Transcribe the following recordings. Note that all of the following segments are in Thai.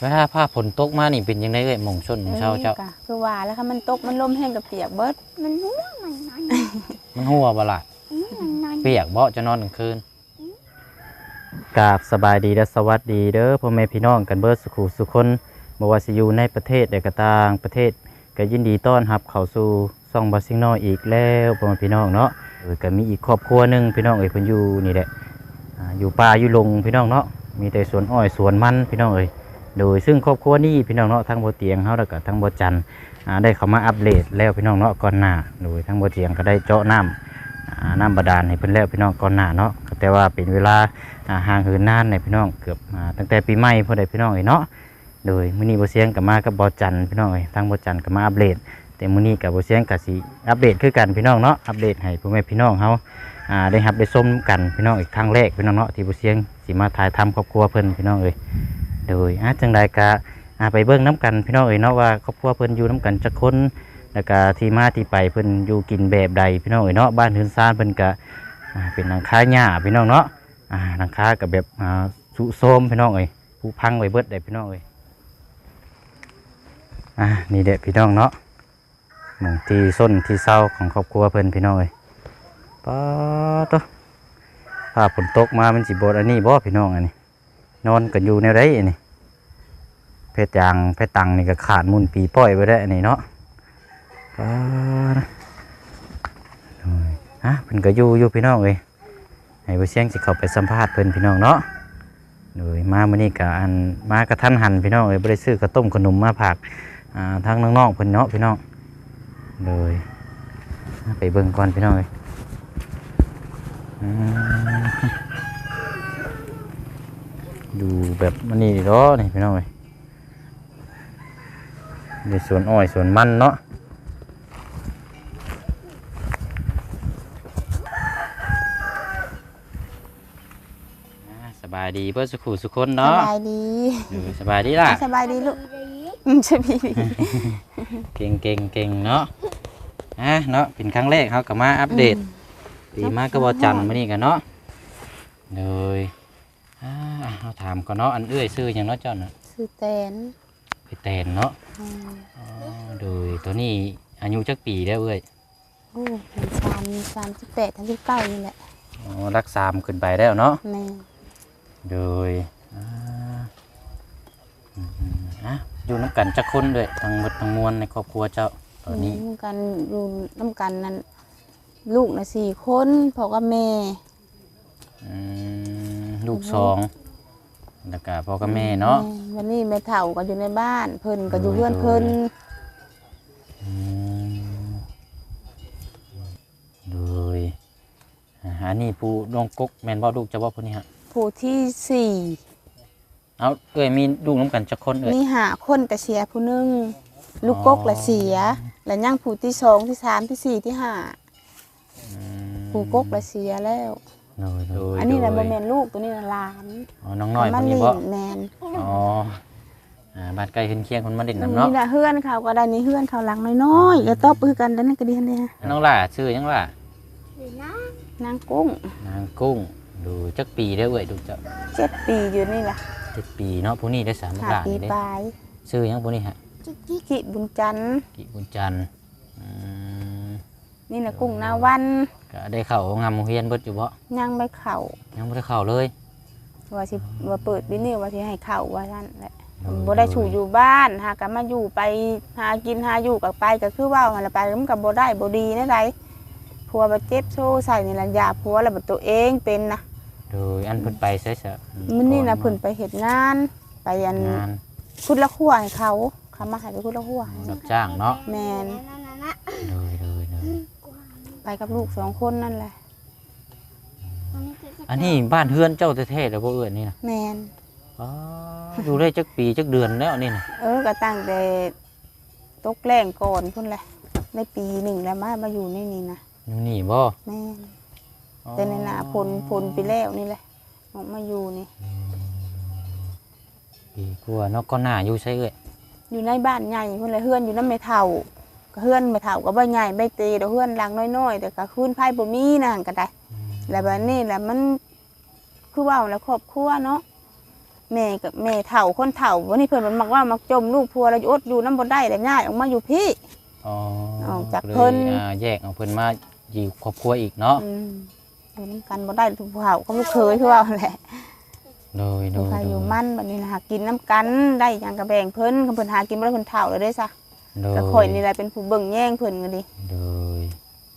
เวลาผ้าฝนตกมานี่เป็นยังไงเอ้ยหม่องชนหม่องเช้าเจ้าออคือว่าแล้วค่ะมันตกมันลมแห้งกับเปียกเบิดมันหัวมันน้อยมันหัวบ่ล่ะมันน้อยเปียกบ่จะนอนกลางคืนกราบสบายดีและสวัสดีเด้อพ่อแม่พี่น้องกันเบิดสุขุสุคนบ่ว่าสิอยู่ในประเทศใดก็ต่างประเทศก็ยินดีต้อนรับเข้าสู่ซ่องบาซิงนออีกแล้วพ่อแม่พี่น้องเนาะเออก็มีอีกครอบครัวหนึงพี่น้องเอ้ยเพิ่นอยู่นี่แหละอ่าอยู่ป่าอยู่ลงพี่น้องเนาะมีแต่สวนอ้อยสวนมันพี่น้องเอ้ย โดยซึ่งครอบครัวนี้พี่น้องเนาะทั้งบ่เตียงเฮาแล้วก็ทั้งบ่จันได้เข้ามาอัปเดตแล้วพี่น้องเนาะก่อนหน้าโดยทั้งบ่เตียงก็ได้เจาะน้ำอ่าน้ำบาดาลให้เพิ่นแล้วพี่น้องก่อนหน้าเนาะแต่ว่าเป็นเวลาห่างเหินนานในพี่น้องเกือบตั้งแต่ปีใหม่พอได้พี่น้องเอ้ยเนาะโดยมื้อนี้บ่เสียงก็มากับบอจันพี่น้องเอ้ยทางบอจันทร์ก็มาอัปเดตแต่มื้อนี้กับบ่เสียงก็สิอัปเดตคือกันพี่น้องเนาะอัปเดตให้พ่อแม่พี่น้องเฮาได้รับได้ชมกันพี่น้องอีกครั้งแรกพี่น้องเนาะที่บ่เสียงสิมาถ่ายทำครอบครัวเพิ่นพี่น้องเอ้ย โดยอะจังใดก็อ่าไปเบิ่งน้กันพี่น้องเอ้ยเนาะว่าครอบครัวเพิ่นอยู่น้กันจักคนแล้วก็ที่มาที่ไปเพิ่นอยู่กินแบบใดพี่น้องเอ้ยเนาะบ้านเฮือนซานเพิ่นก็อ่าเป็นหลังคาหญ้าพี่น้องเนาะอ่าหลังคากับแบบสุโทรมพี่น้องเอ้ยผู้พังไว้เบิดได้พี่น้องเอ้ยอ่านี่เด็พี่น้องเนาะหมองที่ส้นที่เศร้าของครอบครัวเพิ่นพี่น้องเอ้ยป๊าดตัวถ้าฝนตกมามันสิบดอันนี้บ่พี่น้องอันนี้ นอนกันอยู่ในไรนนี้เพชรยางเพชรตังนี่ก็ขาดมุนปีป้อยไปได้นนี้เนาะป๊าดฮะเพิ่นก็อยู่อยู่พี่น้องเอ้ยให้บ่เสียงสิเข้าไปสัมภาษณ์เพิ่นพี่น้องเนาะโดยมามื้อนี้ก็อันมากระทันหันพี่น้องเอ้ยบ่ได้ซื้อข้าวต้มขนมมาฝากอ่าทางน้องๆเพิ่นเนาะพี่น้องโดยไปเบิ่งก่อนพี่น้องเอ้ย อืมดูแบบมันนี่เนาะนี่พี่น้องเอ้ยในสวนอ้อยสวนมันเนาะอ่าสบายดีเพื่อสุขุสุคนสเนาะบายดีเออสบายดีล่ะสบายดีลูกดีอืมสบายดีเก่งเก่งเก่งเนาะอะเนาะเป็นครั้งแรกเขาก็มาอัปเดตปีมากก็บอจันทร์มานี่กันเนาะเลย อ่าเราถามก่อนเนาะอันเอื้อยซื้อหยังเนาะเจ้าเนาะชื่อแตนไปแตนเนาะอืมอ๋อโดยตัวนี้อายุจักปีแล้วเอ้ยโอ้เป็นสามสามสิบแปดทั้งสิบเก้านี่แหละอ๋อรักสามขึ้นไปแล้วเนาะ แม่ โดยอ่าอืมอะอยู่น้ำกันจักคนด้วยทั้งหมดทั้งมวลในครอบครัวเจ้าตอนนี้ อยู่กันอยู่น้ำกันนั้นลูกนะสี่คนพ่อกับแม่ อืมลูกสองแล้วก็พ่อกับแม่เนาะแม่วันนี้แม่เฒ่าก็อยู่ในบ้าน เพิ่นก็อยู่เพื่อนเพิ่นอืมโดยอ่าอันนี้ผู้น้องกกแม่นบ่ลูกจะว่าผู้นี้ฮะผู้ที่สี่เอาเอ้ยมีลูกน้ำกันจักคนเอ้ยมีหาคนแต่เสียผู้หนึงลูกกกละเสีย แล้วยังผู้ที่สองที่สามที่สี่ที่ห้าอืมผู้กกละเสียแล้ว โดยโดยอันนี้แหละโดบ่ยแม่นลูกตัวนี้น่ะหลานอ๋อน้องน้อยมาคนนี้ลิบ่นแม่นอ๋ออ่าบ้านใกล้ขึ้นเคียงคนมาเด่นน้ำเนาะนี่น่ะเฮือนเขาก็ได้นี่เฮือนเขาหลังน้อยๆก็ตบคือกันแล้วนั่นก็ดีหั่นเด้น้องล่ะชื่อหยังล่ะหรือนะนางกุ้งนางกุ้งดูจักปีได้อเว้ยดูจักเจ็ดปีอยู่นี่ล่ะเจ็ดปีเนาะผู้นี้ได้สามห้าหลานปีเด้ปลายชื่อหยังผู้นี้ฮะจิกจิกกิบุญจันทร์กิบุญจันทร์อืมนี่น่ะกุ้งนาวัน ก็ได้เข้างามโรงเรียนเบิดอยู่บ่ยังไม่เข้ายังบ่ได้เข้าเลย ว่าสิว่าเปิดวินิวว่าสิให้เข้าว่าซั่นแหละโอ้ยบ่ได้ถูอยู่บ้านหากันมาอยู่ไปหากินหาอยู่กับไปก็คือเว่าหั่นล่ะไปมันก็บ่ได้บ่ดีแนะใดผัวบ่เจ็บโซ่ใส่นี่ล่ะยาผัวแล้วบ่ตัวเองเป็นนะโดยอันเพิ่นไปใช่ซะมื้อนี้น่ะเพิ่นไปเฮ็ดงานไปอันงานคุดละขั้วให้เขาเขามาให้ไปคุดละขั้วให้รับจ้างเนาะแม่นนั่นนั่นนั่นโดยโดยโดย ไปกับลูกสองคนนั่นแหละ อันนี้บ้านเฮือนเจ้าแท้ๆแล้วบ่เอื้อนนี่นะแม่นอ๋ออยู่ได้จักปีจักเดือนแล้วนี่นะเออก็ตั้งแต่ตกแรงก่อนพุ่นแหละได้ปีหนึ่งแล้วมามาอยู่ในนี่นะอยู่นี่บ่แม่นอ๋อแต่ในหนาพลพลไปแล้วนี่แหละออกมาอยู่นี่ ปีกว่าเนาะก็หน้าอยู่ใช่เอ้ยอยู่ในบ้านใหญ่พุ่นเลยเฮือนอยู่น้ำไม่เท่าก็ เฮือนไม่เท่าก็บ่ใหญ่ไม่ตีเดี๋ยวเฮือนหลังน้อยๆแต่ก็คืนไพ่บ่มีนั่นก็ได้แล้วแบบนี้แหละมันคือเว่าแล้วครอบครัวเนาะแม่กับแม่เฒ่าคนเฒ่าวันนี้เพิ่นมันมักว่ามักจมลูกพัวแล้วอยู่อดอยู่น้ำบ่ได้แล้วง่ายออกมาอยู่พี่อ๋อออกจากเลยเพิ่นอ่าแยกเอาเพิ่นมาอยู่ครอบครัวอีกเนาะอืมอยู่น้ำกันบ่ได้ทุกเฒ่าก็ลูกเคยคือว่าแหละโดยโดลูกยใครโดอยู่ยมั่นบัดนี้นะหากินน้ำกันได้หยังก็แบ่งเพิ่นคันเพิ่นหากินบ่ได้เพิ่นเฒ่าแล้วเด้ซะ โดยก็ข่อยนี่แหละเป็นผู้เบิ่งแย่งเพิ่นก็ดีโดย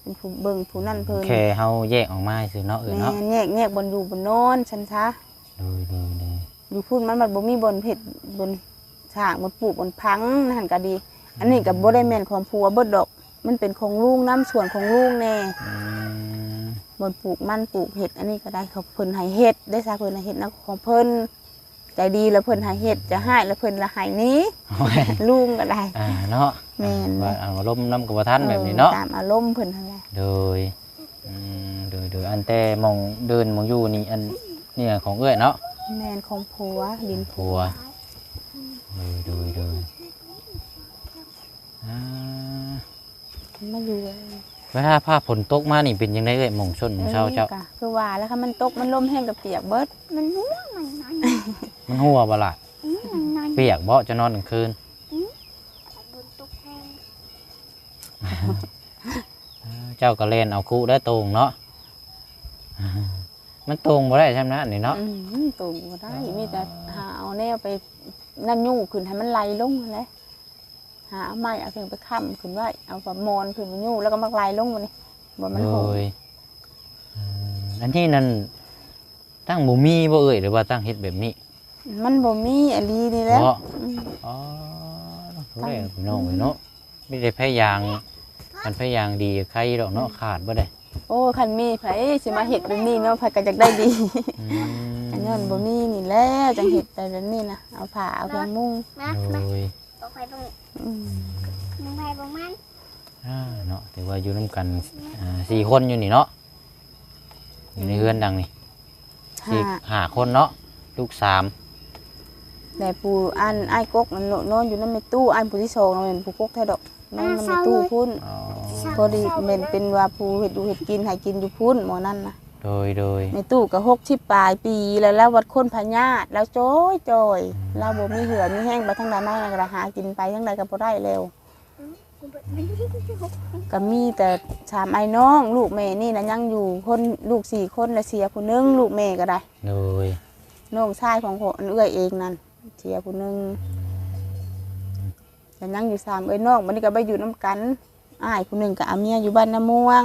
เป็นผู้เบิ่งผู้นั่นเพิ่นแค่เฮาแยกออกมาซื่อเนาะเออแม่เนาะแยกแยกบนอยู่บนโน้นฉันซะโดยโดยโดยอยู่พุ่นมันมันบ่มีบนเผ็ดบนฉากบนปลูกบนพังนั่นก็ดี อันนี้ก็บ่ได้แม่นของผัวเบิดดอก มันเป็นของลุงน้ำส่วนของลุงแน่อืมบนปลูกมันปลูกเห็ดอันนี้ก็ได้เขาเพิ่นให้เฮ็ดได้ซะเพิ่นให้เฮ็ดนะของเพิ่น ใจดีแล้วเพิ่นให้เฮ็ดจะให้แล้วเพิ่นละให้หนี้โอ้ยลุงก็ได้อ่าเนาะแม่นว่าเอาลมน้ำกับท่านแบบนี้เนาะออตามอารมณ์เพิ่นนั่นแหละโดยอืมโดยโดยอันแต่มองเดินมองอยู่นี่อันเนี่ยของเอ้อยเนาะแม่นของผัวดินผัวโดยโดยโดยอ่ามาอยู่เวลาผ้าฝนตกมานี่เป็นยังไงเอ้อยหมองชนหมองเช้าเจ้าออก็คือว่าแล้วค่ะมันตกมันลมแห้งกับเปียกเบิดมันหัวมันนอน มันหัวบ่ล่ะมันนอนเปียกบ่จะนอนกลางคืนบนตุ๊กแพงอ่าเจ้าก็เล่นเอาคู่ได้ตรงเนาะอ่ามันตรงบ่ได้ใช่ไหมนี่เนาะ อืมตูบ่ได้มีแต่หาเอาแนวไปนั่นยู่ขึ้นให้มันไหลลงนั่นแหละหาเอาไม้เอาเพียงไปค้ำขึ้นไว้เอาแบบมอนขึ้นมายู่แล้วก็มาไหลลงมานี่บ่มันโดโหดยอืมอันนี้นั่นตั้งบ่มีบ่เอ้ยหรือว่าตั้งเฮ็ดแบบนี้ มันบ่มีอหลีนี่แหล้วเนาะอืมอ๋อรู้ได้พี่น้องเว้ยเนาะไม่ได้พยายางมันพยายางดีใครดอกเนาะขาดบ่ได้โอ้คันมีไผสิมาเฮ็ดแบบนี้เนาะไผก็อยากได้ดี อืมอันนั้นบ่มีนี่แหล้วจังเฮ็ดแต่แบบนี้นะเอาผ้าเอาเครื่องมุ้งมาโดมา ย บอกไปตรงอืมมึงไปตรงมันอ่าเนาะถือว่าอยู่นํกันอ่าสี่คนอยู่นี่เนาะอยู่ในเฮือนดังนี่สี่ห้าห้าคนเนาะลูกสาม แต่ปูอันไอ้ายกกนั่นโลนอนอยู่นั่นในตู้อันผู้ที่สองนั่นเป็นผู้กกแท้ดอกนอนนั่นในตู้พุ่นอ๋อพอดีเมนเป็นว่าผู้เห็ดดูเห็ดกินให้กินอยู่พุ่นหมอนั่นนะโดยโดยในตู้ก็หกชิบปลายปีแล้วแล้ววัดคนพญาตแล้วโจ้ยจอยเราบ่มีเหือมีแห้งไปทั้งใดมาทางใดหากินไปทั้งใดก็บ่ได้แล้วก็มีแต่สามไอ้น้องลูกแม่นี่นะยังอยู่คนลูกสี่คนและเสียผู้หนึงลูกแม่ก็ได้โดยน้องชายของคนเอื้อยเองนั่น เสียผู้หนึงแต่ยังอยู่สามเอ้ยน้องวันนี้ก็ไปอยู่น้ำกันอ้ายผู้หนึ่งกับอาเมียอยู่บ้านน้ำม่วง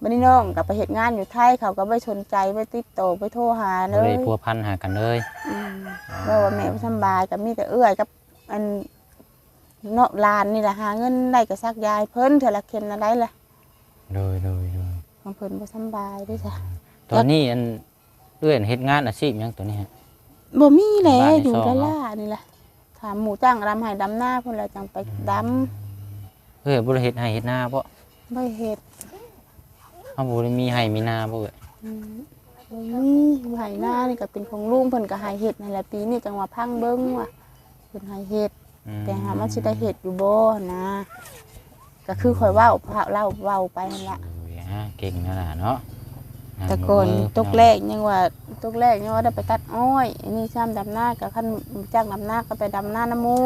วันนี้น้องกับไปเหตุงานอยู่ไทยเขาก็ไปสนใจไปติดต่อไปโทรหาเลบ่ได้ยพัวพันหากันเลยอืมว่าว่าแม่บ่สำบายกับมีแต่เอื้อยกับอันเนาะหลานนี่แหละหาเงินได้ก็ซักยายเพิ่นเถอะละเข็มละได้ละโดยโดยโดยของเพิ่นบ่สำบายเด้วยจ้ะตอนนี้อันเอื้อนเฮ็ดงานอาชีพหยังตัวนี้ฮะ บ่มีแหละบ้านในอยู่ซองละเนาะ ล่านี่แหละถามหมูจ้างรำให้ดำหน้าพุ่นละจังไปดเอ้ยบ่ได้เฮ็ดให้เฮ็ดนาบ่ำบ่เฮ็ดเฮาบ่ได้มีให้มีนาบ่เอ้ยอืมบ่มีไห้หน้านี่ก็เป็นของลุงเพิ่นก็ให้เฮ็ดนั่นแหละปีนี้จังว่าพังเบิ่งว่าเพิ่นให้เฮ็ด อืมแต่หามันสิได้เฮ็ดอยู่บ่นะก็คือข่อยเว้าพระเล่าเว้าไปนั่นล่ะโอ้ยอ่าเก่งนั่นล่ะเนาะ แต่ก่อนมืตกแรกยังว่าตกแรกยังว่าได้ไปตัดอ้อยอันนี้ซ้ำดำหน้ากับขั้นจ้างดำหน้าก็ไปดำหน้าน้ำหมู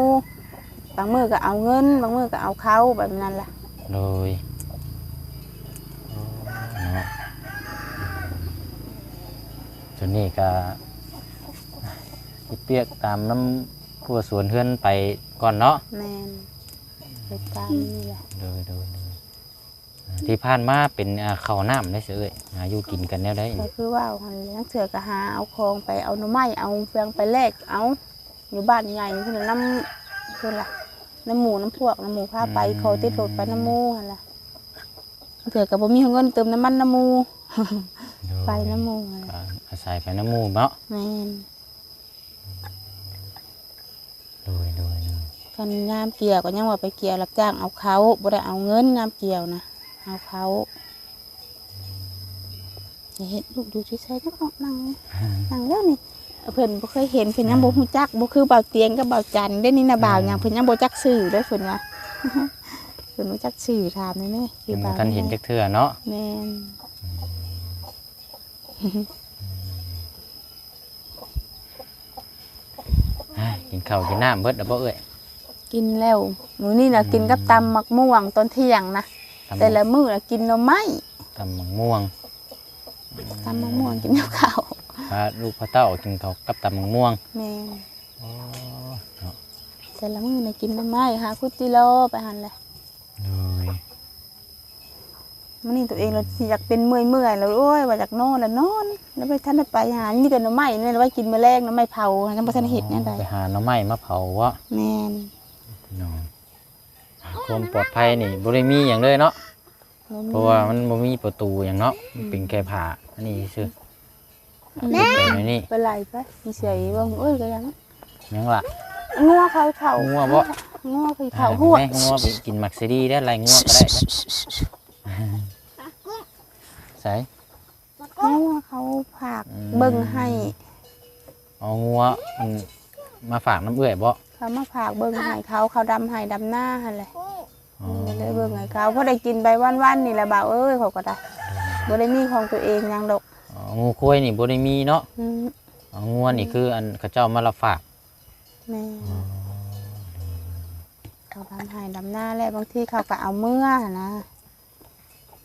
บางมือก็เอาเงิน บางมือก็เอาเขาแบบนั้นล่ะโดยเนาะส่วนนี้ก็สิเปียกตามน้ำผู้สวนเฮือนไปก่อนเนาะแมนไปตามนี่แหละโดยโดยโดยอ่า ที่ผ่านมาเป็นอ่าข้าวน้ำได้เสือเอ้ยหาอยู่กินกันแนวได้ก็คือว่าหันลังเถื่อก็หาเอาคองไปเอาหน่อไม้เอาเฟืองไปแลกเอาอยู่บ้านใหญ่เพื่อนน้ำเพื่อนล่ะน้ำหมูน้ำพวกน้ำหมูพาไปเขาติดรถไปน้ำหมูหันล่ะเถื่อกับผมมีเงินเติมน้ำมันน้ำหมูโดยไปน้ำหมูหั่นก็ล่ะอาศัยไปน้ำหมูกเนาะแมนโดยโดยโดยกันยามเกี่ยวก็ยังว่าไปเกี่ยวรับจ้างเอาเขาบ่ได้เอาเงินยามเกี่ยวนะ เอาเขาอย่าเห็นลูกดูช่วยๆนักออกนั่งนั่งแล้วนี่เอาเพิ่นบ่เคยเห็นเพิ่นยังบ่ฮู้จักบ่คือเบาเตียงกับเบาจันได้นี่นะบ่าวหยังเพิ่นยังบ่จักชื่อเด้อเพิ่นว่าเพิ่นบ่จักชื่อถามได้ไหมคืยัองบ่าวทันเห็นจักเทื่อเนาะแม่นอ้ายกินข้าวกินน้ำเบิดแล้วบ่เอ้ยกินแล้วมื้อนี้น่ะกินกับตำมักม่วงตอนเที่ยงนะตำ แต่ละมื้อน่ะกินหน่อไม้ตำมังม่วงตำมักม่วงกินกับข้าวพาลูกพระเต้ากินข้าวกับตำมังม่วงแม่นอ๋อเนาะแต่ละมื้อน่ะกินหน่อไม้หาคุดจิโลไปหั่นแหละเลยมื้อนี้ตัวเองเราสิอยากเป็นเมื่อยๆแล้วโอ้ยว่าอยากนอนแล้วนอน แล้วไปทันได้ไปหานี่ก็หน่อไม้นี่ไว้กินมื้อแรกหน่อไม้เผายังบ่ทันได้เฮ็ดแน่ใดไปหาหน่อไม้มาเผาวะแม่น พี่น้อง ความปลอดภัยนี่บ่ได้มีหยังเลยเนาะบ่มีเพราะว่ามันบ่มีประตูหยังเนาะมันเป็นแค่ผ้าอันนี้ซื่อแม่ในนี่ไปไล่ไปมีเสียอีบ่เอ้ยก็ยังยังล่ะงัวเขาเผางัวบ่งัวเขาเผาหัวแม่งัวไปกินมักซีดีได้ไรงัวก็ได้ใส่งัวเขาผากเบิ่งให้เอางัวมันมาฝากน้ำเอื้อยบ่ เขามาผากเบิ่งให้เขาเขาดำให้ดำหน้าหั่นแหละอ๋อเลยเบิ่งให้เขาเพราะได้กินไปวันๆนี่แหละบ่าวเอ้ยเขาก็ได้บ่ได้มีของตัวเองหยังดอกอ๋องูกล้วยนี่บ่ได้มีเนาะอืมอ๋องัวนี่คืออันเขาเจ้ามารับฝากแม่เขาดำให้ดำหน้าแล้วบางทีเขาก็เอาเมื่อนะ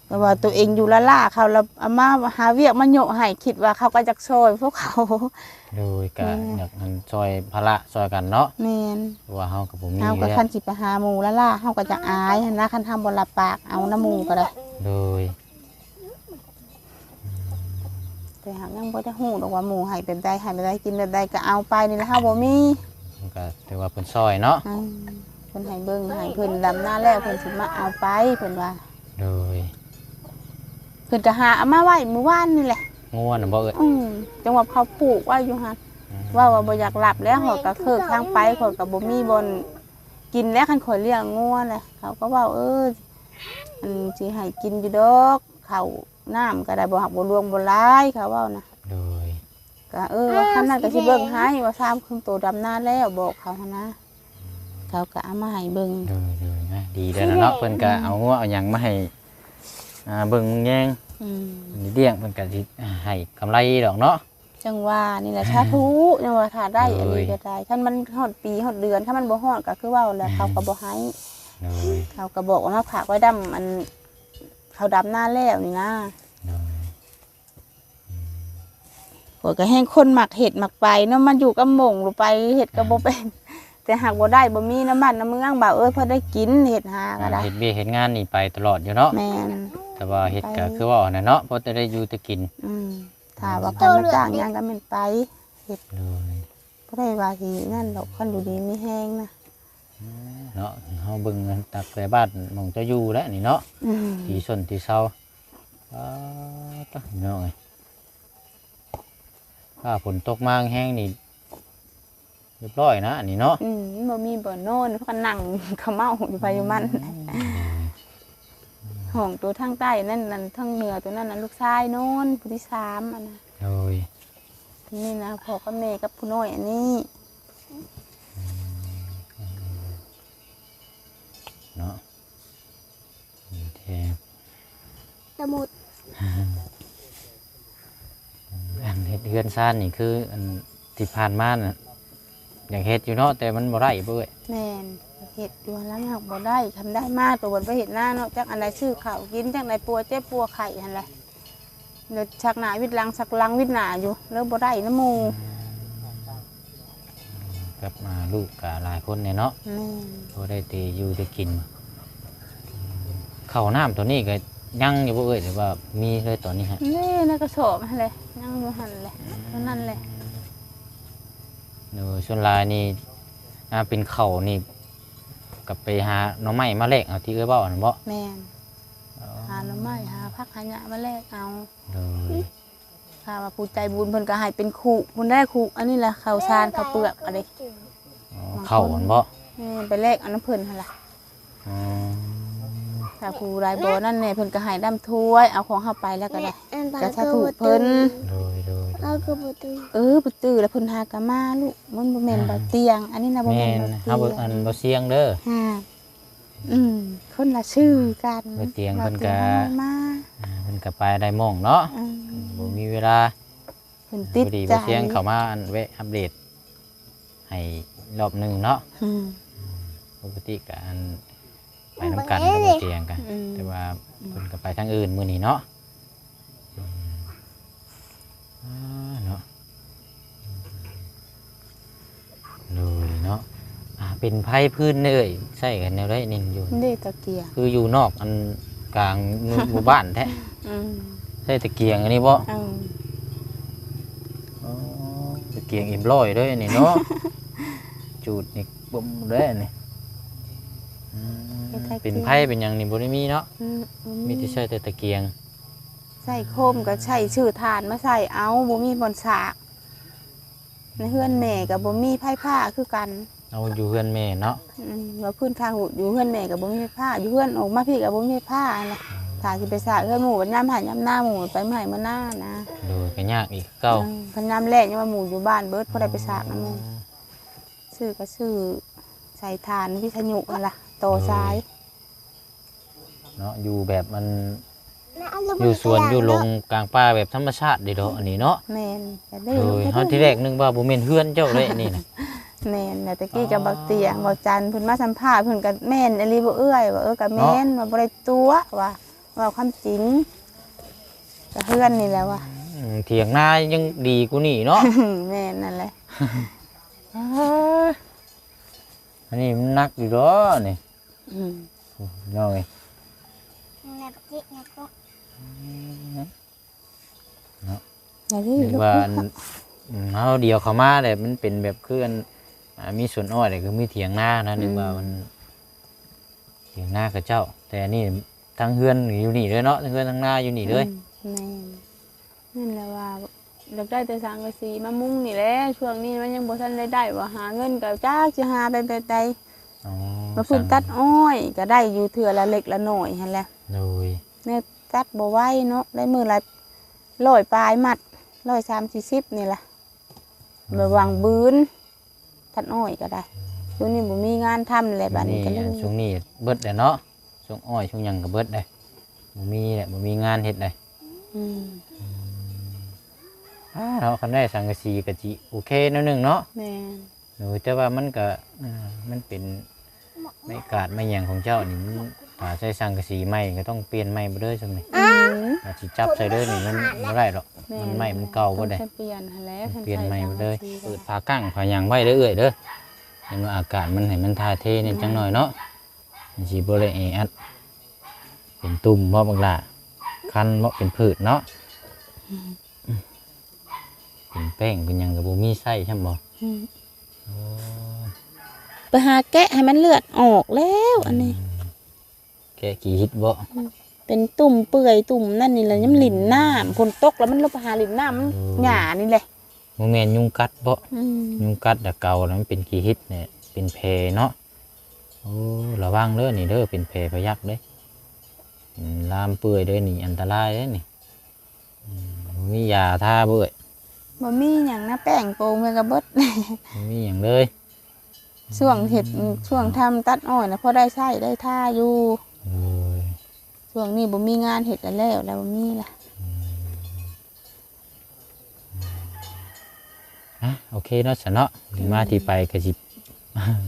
แต่ว่าตัวเองอยู่ละล่าเขาแล้วเอามาหาเวียกมาโยกให้คิดว่าเขาก็จักซอยพวกเขา โดยก็แม่อยากมันซอยภาระซอยกันเนาะแม่นเพราะว่าเฮาก็บ่มีเฮาอยู่ก็แล้วคันสิไปหาหมู่ละล่าเฮาก็จะอายหั้นนะคันทำบ่รับปากเอาน้ำหมู่ก็ได้โดยแต่หากยังบ่ได้ฮู้ดอกว่าหมู่ให้แบบใดให้แบบใดกินแบบใดก็เอาไปนี่แหละเฮาบ่มีมันก็ถือว่าเพิ่นซอยเนาะอืมเพิ่นให้เบิ่งให้เพิ่นดำหน้าแล้วเพิ่นสิมาเอาไปเพิ่นว่าโดย เพิ่นก็หาเอามาไว้เมื่อวานนี่แหละงัวน่ะบ่เอ้ยอืมจังหวะเขาปลูกไว้อยู่หั่นว่าว่าบ่อยากหลับแล้วเขาก็เคิกทางไปเขาก็บ่มีบนกินแล้วคันข่อยเลี้ยงงัวแหละเขาก็เว้าเอออันสิให้กินอยู่ดอกข้าวน้ำก็ได้บ่หักบ่รวงบ่หลายเขาเว้านะโดยก็เออว่าคันนั้นก็สิเบิ่งให้ว่าซ้ำครึ่งโตดำหน้าแล้วบอกเขาหั้นนะเขาก็เอามาให้เบิ่งโดยโดยนะดีแล้วนะเนาะเพิ่นก็เอางัวเอาหยังมาให้ อ่าเบิ่งแยงอืมนี่เลี้ยงเพิ่นก็สิให้กำไรดอกเนาะ จังว่านี่แหละถ้าทุจังว่าถ้าได้อันนี้เลยก็ได้ถ้ามันฮอดปีฮอดเดือนถ้ามันบ่ฮอดก็คือเว้าแหล้วเขาก็บ่ให้ โดยเขาก็บอกว่ามาผักไว้ดำมันเขาดำหน้าแล้วนี่นะโดยหัวก็แห้งคนหมักเห็ดหมักไปเนาะมันอยู่กับหม่งหรือไปเห็ดก็บ่เป็น แต่หากบ่ได้บ่มีน้ำมันน้ำเมืองบ่าวเอ้ยพอได้กินเห็ดหาก็ได้เฮ็ดเบี้ยเฮ็ดงานนี่ไปตลอดอยู่เนาะแม่น แต่ว่าเฮ็ดก็ไปคือว่าน่ะเนาะเพราะจะได้อยู่แตะกินอืมถ้าว่าใครมาจ้างหยังก็แม่นไปเลยบ่ได้ว่าสินั่นดอกคันอยู่ดีมีแห้งนะเนาะเฮาเบิ่งตักแต่บ้านหมองจะอยู่แล้วนี่เนาะอืมที่ส้นที่เซาอ้าวตะเนาะไงถ้าฝนตกมาแห้งนี่เรียบร้อยนะอันนี้เนาะอืมบ่มีบ่โน่นเพราะก็นั่งเขม่าอยู่ไปอยู่มัน ห้องตัวทางใต้นั่นนั่นทางเหนือตัวนั้นน่ะลูกชายโน่นผู้ที่สามอันน่ะโดยนี่นะพ่อกับแม่กับผู้น้อยอันนี้เนาะนี่แท้สมุดอันเฮ็ดเฮือนซ่านนี่คืออันที่ผ่านมาน่ะอยากเฮ็ดอยู่เนาะแต่มันบ่ได้เบ้ยแม่น เห็ดอยู่แล้วหักบ่ได้ทำได้มากตัวบนไปเห็ดหน้าเนาะจักอันใดซื้อข้าวกินจักอันใดปัวเจ็บปัวไข่หันแหละเดี๋ยวชักหนาวิดหลังสักหลังวิดหนาอยู่แล้วบ่ได้น้ำหมูกลับมาลูกกับหลายคนเนี่ยเนาะแม่นบ่ได้แตีอยู่ได้กินข้าวน้ำตัวนี้ก็ยังอยู่บ่เอ้ยหรือว่ามีเลยตอนนี้ฮะนี่ในกระสอบหันเลยนั่งอยู่หันเลยเท่านั้นเลยเดี๋ยวส่วนหลายนี่อ่าเป็นข้าวนี่ กลับไปหาหน่อไม้มาแลกเอาที่เอ้ยเว้าอันนบ่แม่นหาหน่อไม้หาผักหาหยามาแลกเอาเลยค่ะว่าผู้ใจบุญเพิ่นก็ให้เป็นขู่บุญได้ขู่อันนี้แหละข้าวสารข้าวเปลือกอะไรอ๋อข้าวอันบ่นี่ไปแลกเอาน้ำเพิ่นหั่นล่ะอ๋อ ถ้าผู้รายบ่นั่นเนี่ยเพิ่นก็ให้ดํถ้วย เอาของเฮาไปแล้วก็ได้อันตาก็ถ้าถูกเพิ่นเลยเลยเลเรายคือประตูเออบ่ตื้อแล้วเพิ่นหากะมาลูกมันบ่แม่นบ่เตียง อันนี้นะบ่แม่แม่นนบ่เฮาเตีบ่ยงอันบ่เสียงเด้อ ฮะอืมคนละชื่อกันบ่เตียงเพิ่นก็ บ่เตียงมาอ่าเพิ่นก็ไปได้หม่องเนาะอืมบ่มีเวลาเพิ่นติดพอดีใจบ่เสียงเข้ามาอันแวะอัปเดตให้รอบหนึงเนาะ อืม ปกติก็อัน ไปนํกันกับบ่เตียงกัน อืมแต่ว่าเพิ่นก็ไปทางอื่นมื้อนี้เนาะอืมอ่าเนาะเลยเนาะอ่าเป็นไพ่พื้นเอ้ยใช่กันแนวไรนี่อยู่เด้ตะเกียงคืออยู่นอกอันกลางหมู่บ้านแท้อืมใช่ตะเกียงอันนี้บ่อืมอ๋อตะเกียงอิ่มร้อยเด้วยนี่เนาะ จูดนี่บ่มเด้อนี่อืม เป็นไพ่เป็นหยังนี่บ่ได้มีเนาะอืมมีแต่ใช้แต่ตะเกียงใส่โคมก็ใช้ชื่อทานมาใส่เอาบ่มีบอนสากในเฮือนแม่กับบ่มีไผ่ผ้าคือกันเอาอยู่เฮือนแม่เนาะอืมว่าพื้นทางอยู่เฮือนแม่กับบ่มีไผ่ผ้าอยู่เฮือนออกมาพี่กับบ่มีไผ่ผ้านะถ้าสิไปสากเฮือนหมู่บัดยามหายามหน้าหมู่ไปเมื่อไหร่มาหน้านะโดยก็ยากอีกเก่าอืมพันยามแรกยังว่าหมู่อยู่บ้านเบิดพอได้ไปสากนำหมู่ซื้อก็ซื้อใส่ทานวิทยุนั่นล่ะ โตซ้ายเนาะอยู่แบบมันน้าเอาระอเบิยู่ดสวนไปอยู่ลเาะงกลางป่าแบบธรรมชาติเด้ดอกอันนี้เนาะแม่นแต่ได้โดยเฮาที่แรกนึกว่าบ่แม่นเฮือนเจ้าเลยนี่นะแม่นแต่ตะกี้กับบักเตียงบักจันเพิ่นมาสัมภาษณ์เพิ่นก็แม่นอหลีบ่เอื้อยว่าเออก็แม่นว่าบ่ได้ตัวว่าว่าความจริงก็เฮือนนี่แหละว่าอืมเถียงนายังดีกูนี่เนาะแม่นนั่นแหละอันนี้มันหนักอยู่ดอนี่ อืมน้องเอ้ยแม่ปะจิแม่ก็อย่าดื้อนึกลูกว่าอันอืมเฮาเดียวเข้ามาแต่มันเป็นแบบคืออันอ่ามีสวนอ้อยแต่คือมีเถียงนานะนึกว่ามันเถียงนากับเจ้า แต่อันนี่ทั้งเฮือนอยู่นี่เลยเนาะทั้งเฮือนทั้งนาอยู่นี่เลยอืมแม่นนั่นแหละว่าอยากได้แต่สังกะสีมามุงนี่แหละช่วงนี้มันยังบ่ทันได้ได้ว่าหาเงินก็จักสิหาไปแบบใดอ๋อ มาพึ่งตัดอ้อยก็ได้อยู่เทื่อละเล็กละน้อยหั่นแหละโดยเนี่ยตัดบ่ไหวเนาะได้มือละร้อยปลายมัดร้อยสามสี่สิบนี่แหละมาวางบืนตัดอ้อยก็ได้ช่วงนี้บ่มีงานทำเลยบัดนี้ก็เลยช่วงนี้เบิดเลยเนาะช่วงอ้อยช่วงหยังก็เบิดเลยบ่มีแหละบ่มีงานเฮ็ดเลยอืมอ่าเนาะคันได้สังกะสีกะจิโอเคแนวหนึงเนาะแม่นโดยแต่ว่ามันก็อ่ามันเป็น ไม่กาดไม่หยังของเจ้านี่มันถ้าใช้สังกะสีใหม่ก็ต้องเปลี่ยนใหม่บ่เด้อซั่นนี่อืมถ้าสิจับใส่เด้อนี่มันบ่ได้หรอกแม่มันใหม่มันเก่าบ่ได้ต้องเปลี่ยนหั่นแหล้วเปลี่ยนใหม่บ่เลยเปิดผ้ากั้งผ้าหยังไว้เด้อเอ้ยเด้อเห็นว่าอากาศมันให้มันทาเทนี่จังหน่อยเนาะมันสิบ่ได้แออัดเป็นตุ่มบ่บักล่ะคันบ่เป็นพืชเนาะเป็นแป้งเป็นหยังก็บ่มีไส้ใช่บ่อืม ไปหาแกะให้มันเลือดออกแล้วอันนี้ แกะกี่ฮิตบ่เป็นตุ่มเปื่อยตุ่มนั่นนี่แหละย้ำหลินน้ำฝนตกแล้วมันลงไปหาหลินน้ำมันหยานี่แหละบ่แม่นยุงกัดบ่อืมยุงกัดแต่เก่าแล้วมันเป็นกี่ฮิตเนี่ยเป็นแผลเนาะโอ้ระวังเด้อนี่เด้อเป็นแผลพยักเด้อืมลามเปื่อยเด้อนี่อันตรายเด้อนี่อืมบ่มียาทาเบื่อยบ่มีอย่างนะแป้งโปรงเมกะเบิดบ่มีหยังเลย ช่วงเห็ดช่วงทำตัดอ้อยนะพอได้ใช้ได้ท่าอยู่โอ้ยช่วงนี้บ่มีงานเห็ดกันแล้วแล้วบ่มีล่ะอะโอเคเนาะสะเนาะที่มาที่ไปก็สิ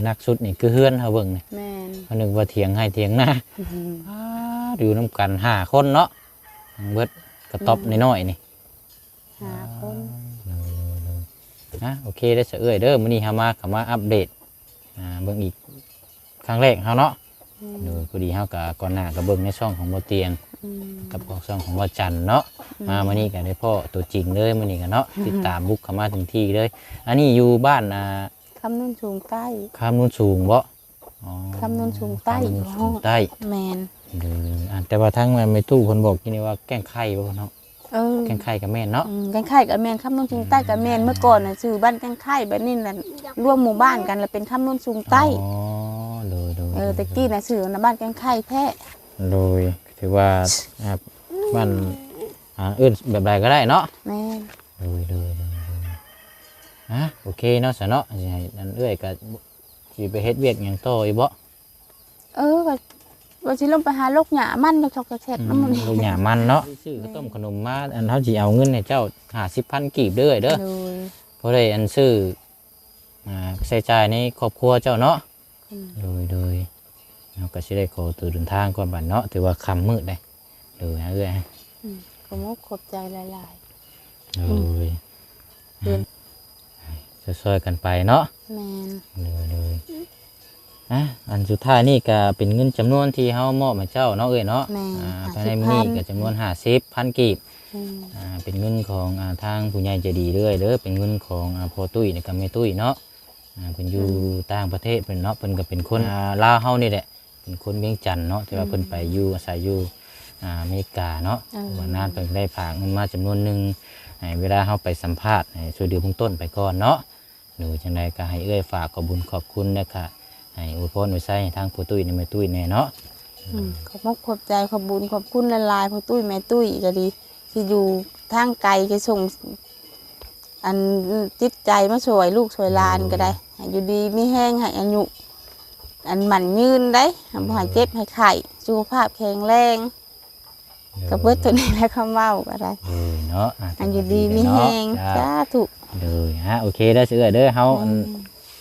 นักสุดนี่คือเฮือนเฮาเบิ่งนี่แม่นเขานึกว่าเถียงให้เถียงหน้าอ้าอยู่น้ำกันห้าคนเนาะทั้งเบิดกระต๊อบน้อยๆนี่หาคนนะโอเคได้เสยเอ้ยเด้อมื้อนี้เฮามาเข้ามาอัปเดต อ่าเบิ่งอีกครั้งแรกเฮาเนาะโดยพอดีเฮาก็ก่อนหน้าก็เบิ่งในช่องของบ่เตียงอืมกับของช่องของบ่จันเนาะมามื้อนี้ก็ได้พ่อตัวจริงเลยมื้อนี้ก็เนาะติดตามบุกเข้ามาถึงที่เลย อันนี้อยู่บ้านอ่าคำนุ่นสูงใต้คามนุ่นสูงบ่อ๋อคำนุ่นสูงใต้คำนุ่นสูงใต้แม่นเด้ออ่าแต่ว่าทั้งมันไม่ตู้เพิ่นบอกที่นี่ว่าแกล้งไข่บ่เนาะ เออแกงไข่กับแม่นเนาะอืมกันไข่กับแม่นคำนุ่นสูงใต้กับแม่นเมื่อก่อนน่ะชื่อบ้านกันไข่แบบนี้น่ะร่วมหมู่บ้านกันแล้วเป็นคำนุ่นสูงใต้อ๋อโดยโดยเออตะกี้น่ะชื่อนะบ้านกันไข่แพ้โดยถือว่าอ่าบ้านอ่าอื่นแบบใดก็ได้เนาะแม่นโดยโดยโดยโดยอะโอเคเนาะสะเนาะสิให้อันเอื้อยก็สิไปเฮ็ดเวียกหยังต่ออีกบ่เออว่าว่าสิลงไปหาลูกหญ้ามันลูกชอกแฉกน้ำมันลูกหยามันเนาะซื้อข้าวต้มขนมมาอันเฮาสิเอาเงินให้เจ้า50,000กีบเด้อเด้อโดยเพราะได้อันซื้ออ่าใช้จ่ายในครอบครัวเจ้าเนาะอืมโดยโดยเราก็สิได้ขอตัวเดินทางก่อนบัดเนาะถือว่าค่ำมืดเลยโดยนะเอ้ยอืมก็มกขอบใจหลายโดยเดินจะช่วยๆกันไปเนาะ ๆแมนเลยเลย อะอันสุดท้ายนี่ก็เป็นเงินจำนวนที่เฮามอบให้เจ้าเนาะเอ้ยเนาะแมนอ่าหาภายสิในบมื้อพันี้นก็จำนวน50พันกีบอืมอ่าเป็นเงินของอ่าทางผู้ใหญ่ใจดีเด้อเด้อเป็นเงินของอ่าพ่อตุ้ยนี่กับแม่ตุ้ยเนาะอ่าเพิ่นอยู่ต่างประเทศเพิ่นเนาะเพิ่นก็เป็นคนอ่าลาวเฮานี่แหละเป็นคนเวียงจันทน์เนาะที่ว่าเพิ่นไปอยู่อาศัยอยู่อ่าอเมริกาเนาะอืมวันนั้นเพิ่นก็ได้ฝากเงินมาจำนวนหนึงให้เวลาเฮาไปสัมภาษณ์ให้ช่วยเดือเบื้องต้นไปก่อนเนาะ หนูจังใดก็ให้เอ้ยฝากขอบบุญขอบคุณนะคะ ให้อวยพรอวยไส้ให้ทางผู้ตุ้ยในแม่ตุ้ยแน่เนาะอืมขอบมกขอบใจขอบบุญขอบคุณละลายพ่อตุ้ยแม่ตุ้ยก็ดีที่อยู่ทางไกลก็ส่งอันจิตใจมาช่วยลูกช่วยหลานก็ได้ให้อยู่ดีไม่แห้งให้อายุอันหมันยืนได้บ่ให้เจ็บให้ไข้สุขภาพแข็งแรงกับเบิดตัวนี้แหล้วคำเว้าก็ได้เลยเนาะะอันอยู่ดีไม่แห้งจ้าสาธุเลยฮะโอเคได้อเสือเด้อเฮาอืม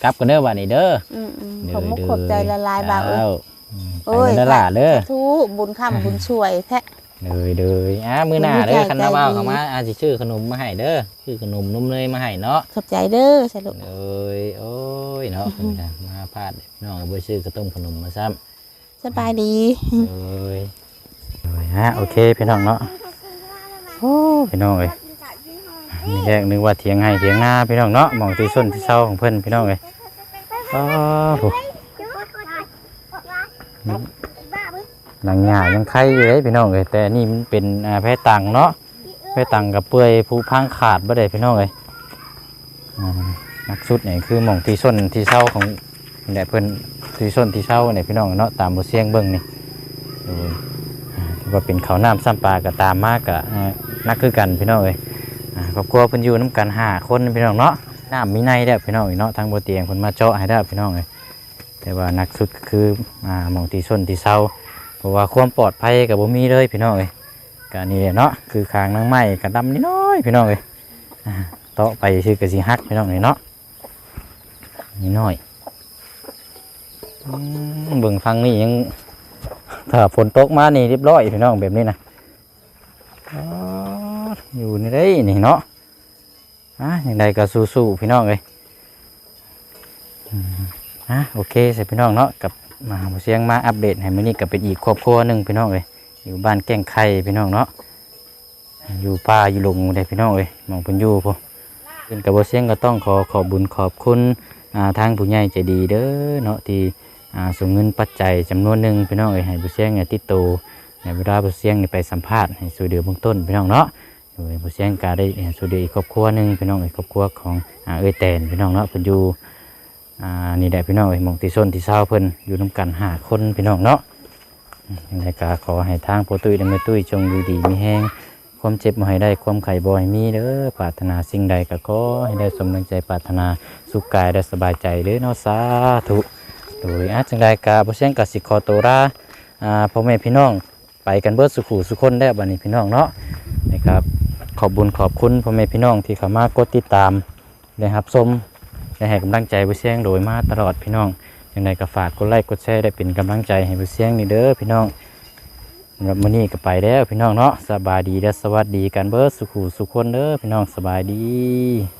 กลับกันเด้อวันนี้เด้ออืมอืมเด้ขอบมกขอบใจละลายบาเอ้ยเอ้าอืมไปกันเด้อล่ะเด้อ สาธุบุญคำบุญช่วยแท้เลยเลยอะมื้อหน้าเด้อใจคันน้าว่าวใจดีเข้ามาอาจสิชื่อขนมมาให้เด้อชื่อขนมนมเลยมาให้เนาะ ขอบใจเด้อสรุปเลยโอ้ยเนาะเพิ่นก็มาพลาดพี่น้องก็บ่ซื้อกระต้มขนมมาซ้ำ สบายดี เลยเลยฮะโอเคพี่น้องเนาะโอ้พี่น้องเอ้ยนี่ แรกนึกว่าเถียงให้เถียงหน้าพี่น้องเนาะมองที่ส้นที่เศร้าของเพื่อนพี่น้องเอ้ยอ้โหหลังหญ้ายังไข่อยู่เลยพี่น้องเอ้ยแต่นี่มันเป็นแพตังเนาะแพตังกับเปื่อยผู้พังขาดบ่ได้พี่น้องเอ้ยนักสุดเนี่ยคือมองที่ส้นที่เศร้าของนี่เพื่อนที่ส้นที่เศร้าเนี่ยพี่น้องเนาะตามบทเสียงเบิ่งนี่ถือว่าเป็นเขาน้ำซ้ำปลาก็ตามมากกะนักคือกันพี่น้องเอ้ย ครอบครัวเพิ่นอยู่น้ำกันห้าคนพี่น้องเนาะน้ำมีในได้พี่น้องเอ้ยเนาะทางบ่เตียงเพิ่นมาเจาะให้ได้พี่น้องเอ้ยแต่ว่านักสุดก็คืออ่าหมองที่ส้นที่เศร้าเพราะว่าความปลอดภัยก็บ่มีเลยพี่น้องเอ้ยก็นี่เนาะคือคางนางไม้กระดำนิดน้อยพี่น้องเอ้ยเตาะไปชื่อกระสิฮักพี่น้องเอ้ยเนาะนิดน้อยเบิ่งฟังนี่ยังถ้าฝนตกมานี่เรียบร้อยพี่น้องแบบนี้นะ อยู่นี่ได้นี่เนาะอะอย่างใดก็สู้ๆพี่น้องเลยอะโอเคเสร็จพี่น้องเนาะกับมาบ่เสียงมาอัปเดตให้มื้อนี้ก็เป็นอีกครอบครัวหนึ่งพี่น้องเลยอยู่บ้านแก้งไข่พี่น้องเนาะอยู่ป่าอยู่หลงได้พี่น้องเลยมองเพิ่นอยู่พอเพิ่นกับบ่เสียงก็ต้องขอขอบบุญขอบคุณทางผู้ใหญ่ใจดีเด้อเนาะที่ส่งเงินปัจจัยจำนวนหนึ่งพี่น้องเอ้ยให้ผู้เสียงเนี่ยติดโตวในเวลาผู้เสียงไปสัมภาษณ์ให้สู่เดือเบื้องต้นพี่น้องเนาะ ยผู้เสียงก็ได้สู่เดืออีกครอบครัวหนึ่งพี่น้องอ้ยครอบครัวของอ่าเอ้ยแตนพี่น้องเนาะเพิ่นอยู่อ่านี่แหละพี่น้องเอ้หมองที่ส้นที่เศร้าเพิ่นอยู่นํกันหาคนพี่น้องเนาะยังไงก็ขอให้ทางโปรตุยและแม่ตุ้ยจงอยู่ดีมีแห้งความเจ็บบ่ให้ได้ความไข่บ่ให้มีเด้อปรารถนาสิ่งใดก็ขอให้ได้สมดังใจปรารถนาสุขกายและสบายใจเด้อเนาะสาธุโดยอาจังไดกาบ่เสียงกสิขอตัวลาอ่าพ่อแม่พี่น้องไปกันเบิดสุขุสุคนได้บัดนี้พี่น้องเนาะนะครับ ขอบบุญขอบคุณพ่อแม่พี่น้องที่เข้ามากดติดตามนะครับชมได้ให้กำลังใจบ่เสียงโดยมาตลอดพี่น้องอย่างไรก็ฝากกดไลค์กดแชร์ได้เป็นกำลังใจให้บ่เสียงนี่เด้อพี่น้องสำหรับมื้อนี้ก็ไปแล้วพี่น้องเนาะสบายดีและสวัสดีกันเบิดสุขุสุขคนเด้อพี่น้องสบายดี